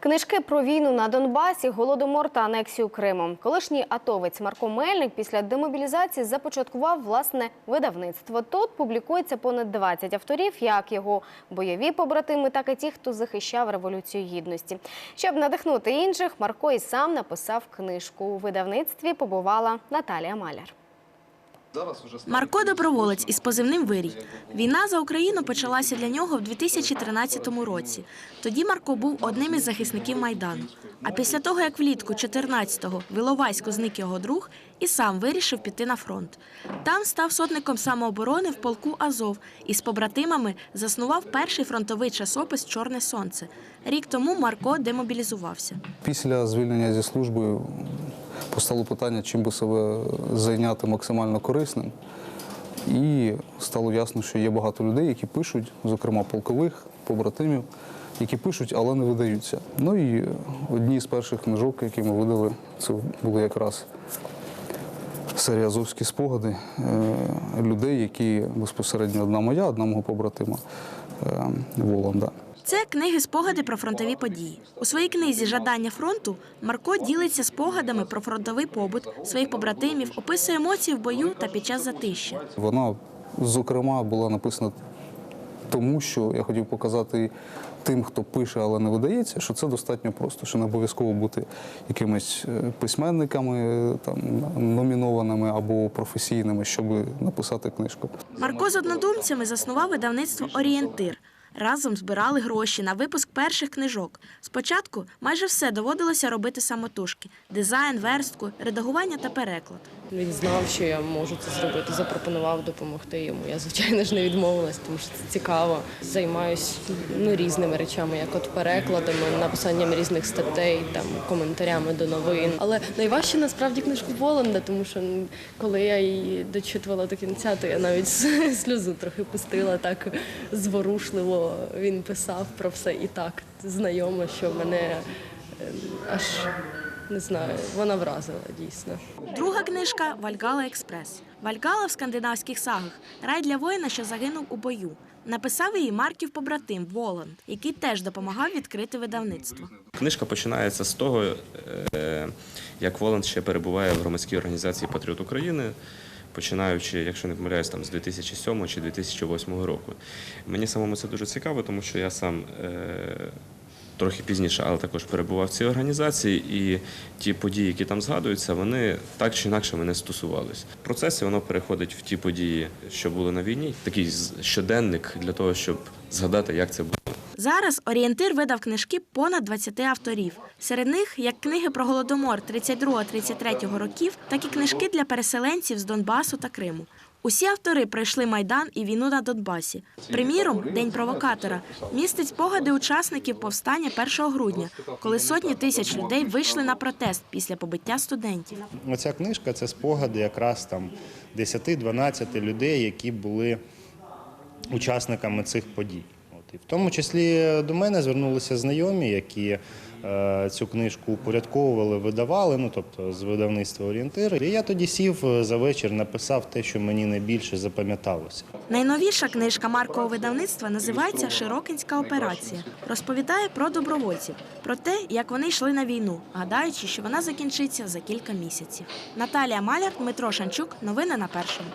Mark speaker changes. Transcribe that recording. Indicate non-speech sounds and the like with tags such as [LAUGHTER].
Speaker 1: Книжки про війну на Донбасі, голодомор та анексію Криму. Колишній атовець Марко Мельник після демобілізації започаткував власне видавництво. Тут публікується понад 20 авторів, як його бойові побратими, так і ті, хто захищав революцію гідності. Щоб надихнути інших, Марко і сам написав книжку. У видавництві побувала Наталія Маляр.
Speaker 2: Марко доброволець із позивним Вирій. Війна за Україну почалася для нього в 2013 році. Тоді Марко був одним із захисників Майдану. А після того, як влітку 14-го в Іловайську зник його друг, і сам вирішив піти на фронт. Там став сотником самооборони в полку Азов і з побратимами заснував перший фронтовий часопис Чорне сонце. Рік тому Марко демобілізувався.
Speaker 3: Після звільнення зі служби постало питання, чим би себе зайняти максимально корисним. І стало ясно, що є багато людей, які пишуть, зокрема полкових побратимів, які пишуть, але не видаються. Ну і одні з перших книжок, які ми видали, це були якраз серія Азовські спогади е, людей, які безпосередньо одна моя, одна мого побратима е, Воланда.
Speaker 2: Це книги спогади про фронтові події. У своїй книзі Жадання фронту Марко ділиться спогадами про фронтовий побут своїх побратимів, описує емоції в бою та під час затища.
Speaker 3: Вона, зокрема, була написана тому, що я хотів показати тим, хто пише, але не видається, що це достатньо просто, що не обов'язково бути якимись е, письменниками е, там, номінованими або професійними, щоб написати книжку.
Speaker 2: Марко з однодумцями заснував видавництво Орієнтир. Разом збирали гроші на випуск перших книжок. Спочатку майже все доводилося робити самотужки: дизайн, верстку, редагування та переклад.
Speaker 4: Він знав, що я можу це зробити, запропонував допомогти йому. Я, звичайно ж, не відмовилась, тому що це цікаво. Займаюсь ну, різними речами, як от перекладами, написанням різних статей, там коментарями до новин. Але найважче насправді книжку Воланда, тому що коли я її дочитувала до кінця, то я навіть [LAUGHS] сльозу трохи пустила так зворушливо. Він писав про все і так знайомо, що мене е, аж не знаю, вона вразила дійсно.
Speaker 2: Друга книжка Вальгала Експрес. Вальгала в скандинавських сагах рай для воїна, що загинув у бою. Написав її Марків побратим Воланд, який теж допомагав відкрити видавництво.
Speaker 5: Книжка починається з того, е, як Воланд ще перебуває в громадській організації Патріот України, починаючи, якщо не помиляюсь, там з 2007 чи 2008 року. Мені самому це дуже цікаво, тому що я сам е, трохи пізніше, але також перебував в цій організації, і ті події, які там згадуються, вони так чи інакше мене стосувалися. В процесі воно переходить в ті події, що були на війні, такий щоденник для того, щоб згадати, як це було.
Speaker 2: Зараз орієнтир видав книжки понад 20 авторів. Серед них як книги про голодомор 32-33 років, так і книжки для переселенців з Донбасу та Криму. Усі автори пройшли майдан і війну на Донбасі. Приміром, день провокатора містить спогади учасників повстання 1 грудня, коли сотні тисяч людей вийшли на протест після побиття студентів.
Speaker 6: Оця книжка це спогади якраз там 10-12 людей, які були учасниками цих подій. В тому числі до мене звернулися знайомі, які е, цю книжку упорядковували, видавали, ну тобто з видавництва орієнтир. І я тоді сів е, за вечір, написав те, що мені найбільше запам'яталося.
Speaker 2: Найновіша книжка маркового видавництва називається Широкинська операція. Розповідає про добровольців, про те, як вони йшли на війну, гадаючи, що вона закінчиться за кілька місяців. Наталія Маляр, Дмитро Шанчук. Новини на першому.